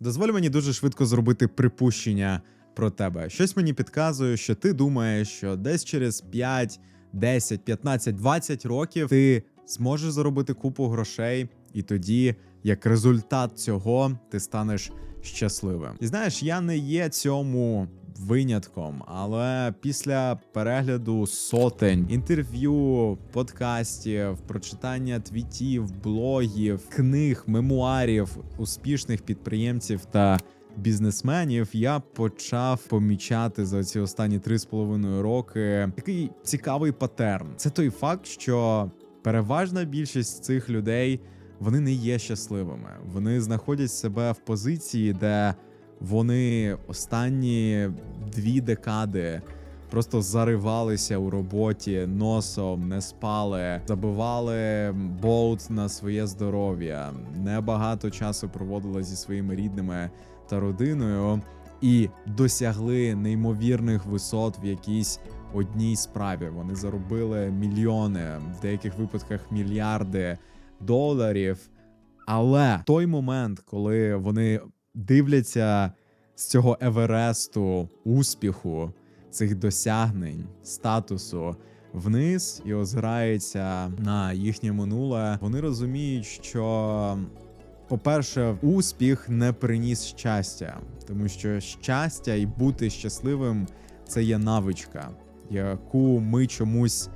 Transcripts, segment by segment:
Дозволь мені дуже швидко зробити припущення про тебе. Щось мені підказує, що ти думаєш, що десь через 5, 10, 15, 20 років ти зможеш заробити купу грошей, і тоді, як результат цього, ти станеш щасливим. І знаєш, я не є цьому винятком, але після перегляду сотень інтерв'ю, подкастів, прочитання твітів, блогів, книг, мемуарів успішних підприємців та бізнесменів, я почав помічати за ці останні три з половиною роки такий цікавий патерн. Це той факт, що переважна більшість цих людей вони не є щасливими. Вони знаходять себе в позиції, де вони останні дві декади просто заривалися у роботі носом, не спали, забивали болт на своє здоров'я, небагато часу проводили зі своїми рідними та родиною і досягли неймовірних висот в якійсь одній справі. Вони заробили мільйони, в деяких випадках мільярди доларів. Але той момент, коли вони дивляться з цього Евересту успіху, цих досягнень, статусу вниз і озираються на їхнє минуле, вони розуміють, що. По-перше, успіх не приніс щастя, тому що щастя і бути щасливим це є навичка, яку ми чомусь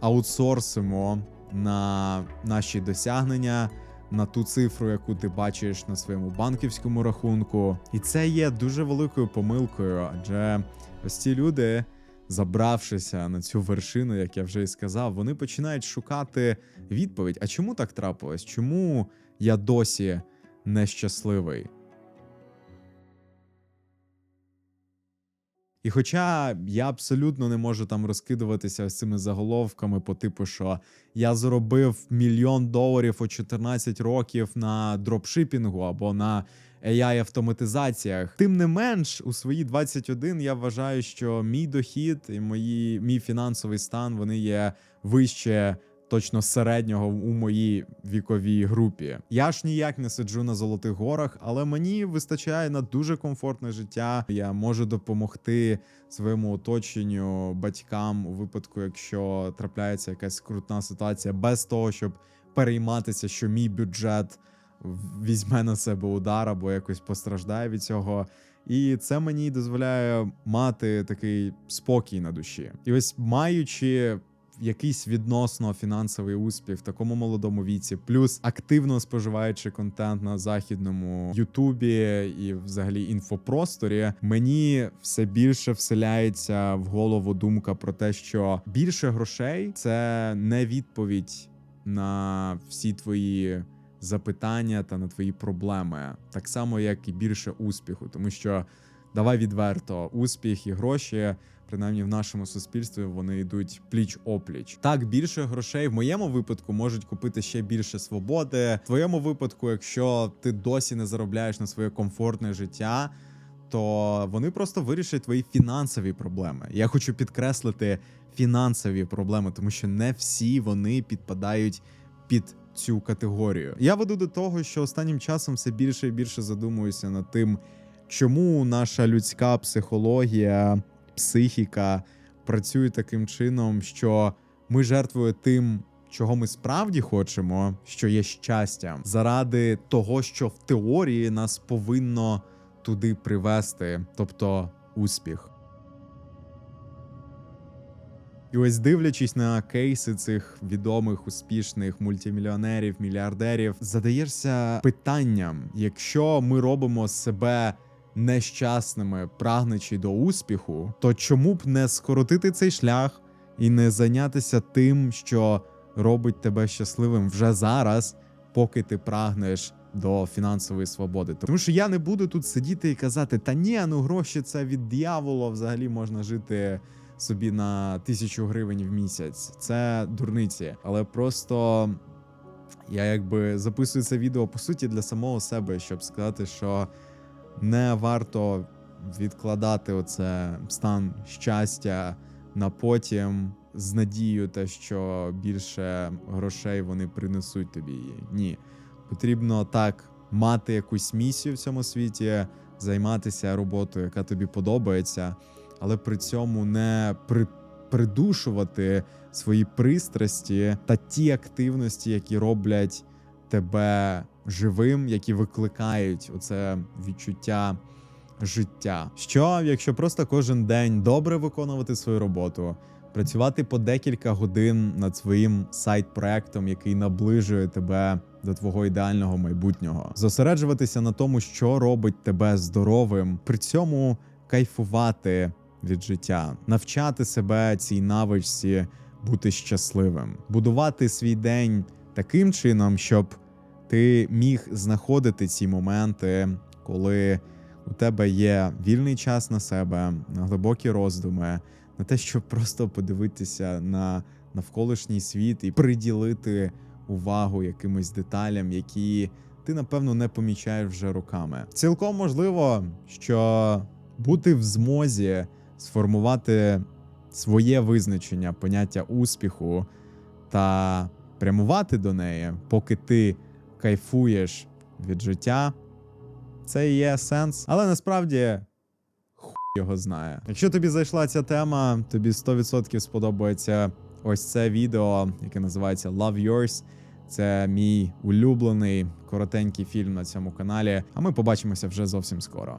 аутсорсимо на наші досягнення, на ту цифру, яку ти бачиш на своєму банківському рахунку. І це є дуже великою помилкою, адже ось ці люди, забравшися на цю вершину, як я вже і сказав, вони починають шукати відповідь: а чому так трапилось? Чому я досі нещасливий? І хоча я абсолютно не можу там розкидуватися з цими заголовками по типу, що я заробив мільйон доларів у 14 років на дропшипінгу або на ai автоматизаціях. Тим не менш, у свої 21 я вважаю, що мій дохід і мої, мій фінансовий стан вони є вище точно середнього у моїй віковій групі. Я ж ніяк не сиджу на золотих горах, але мені вистачає на дуже комфортне життя. Я можу допомогти своєму оточенню, батькам у випадку, якщо трапляється якась крутна ситуація, без того, щоб перейматися, що мій бюджет візьме на себе удар або якось постраждає від цього. І це мені дозволяє мати такий спокій на душі. І ось маючи якийсь відносно фінансовий успіх в такому молодому віці, плюс активно споживаючи контент на західному Ютубі і взагалі інфопросторі, мені все більше вселяється в голову думка про те, що більше грошей це не відповідь на всі твої запитання та на твої проблеми, так само як і більше успіху, тому що давай відверто, успіх і гроші принаймні в нашому суспільстві вони йдуть пліч опліч. Так, більше грошей в моєму випадку можуть купити ще більше свободи. В твоєму випадку, якщо ти досі не заробляєш на своє комфортне життя. То вони просто вирішать твої фінансові проблеми. Я хочу підкреслити фінансові проблеми, тому що не всі вони підпадають під цю категорію. Я веду до того, що останнім часом все більше і більше задумуюся над тим, чому наша людська психологія психіка працює таким чином, що ми жертвуємо тим, чого ми справді хочемо, що є щастям, заради того, що в теорії нас повинно туди привести, тобто успіх. І ось дивлячись на кейси цих відомих успішних мультимільйонерів, мільярдерів, задаєшся питанням: якщо ми робимо себе нещасними, прагнучи до успіху, то чому б не скоротити цей шлях і не зайнятися тим, що робить тебе щасливим вже зараз, поки ти прагнеш до фінансової свободи? Тому що я не буду тут сидіти і казати: та ні, ну гроші це від диявола, взагалі можна жити. Собі на тисячу гривень в місяць це дурниці, але просто я якби записую це відео по суті для самого себе, щоб сказати, що не варто відкладати оце стан щастя на потім з надією, те, що більше грошей вони принесуть тобі. Ні, потрібно так мати якусь місію в цьому світі, займатися роботою, яка тобі подобається, але при цьому не при, придушувати свої пристрасті та ті активності, які роблять тебе живим, які викликають оце відчуття життя. Що, якщо просто кожен день добре виконувати свою роботу, працювати по декілька годин над своїм сайт-проектом, який наближує тебе до твого ідеального майбутнього, зосереджуватися на тому, що робить тебе здоровим, при цьому кайфувати від життя, навчати себе цій навичці бути щасливим, будувати свій день таким чином, щоб ти міг знаходити ці моменти, коли у тебе є вільний час на себе, на глибокі роздуми, на те, щоб просто подивитися на навколишній світ і приділити увагу якимось деталям, які ти, напевно, не помічаєш вже роками. Цілком можливо, що бути в змозі сформувати своє визначення поняття успіху та прямувати до неї, поки ти кайфуєш від життя, це і є сенс. Але насправді хуй його знає. Якщо тобі зайшла ця тема, тобі 100% сподобається ось це відео, яке називається Love Yours. Це мій улюблений коротенький фільм на цьому каналі. А ми побачимося вже зовсім скоро.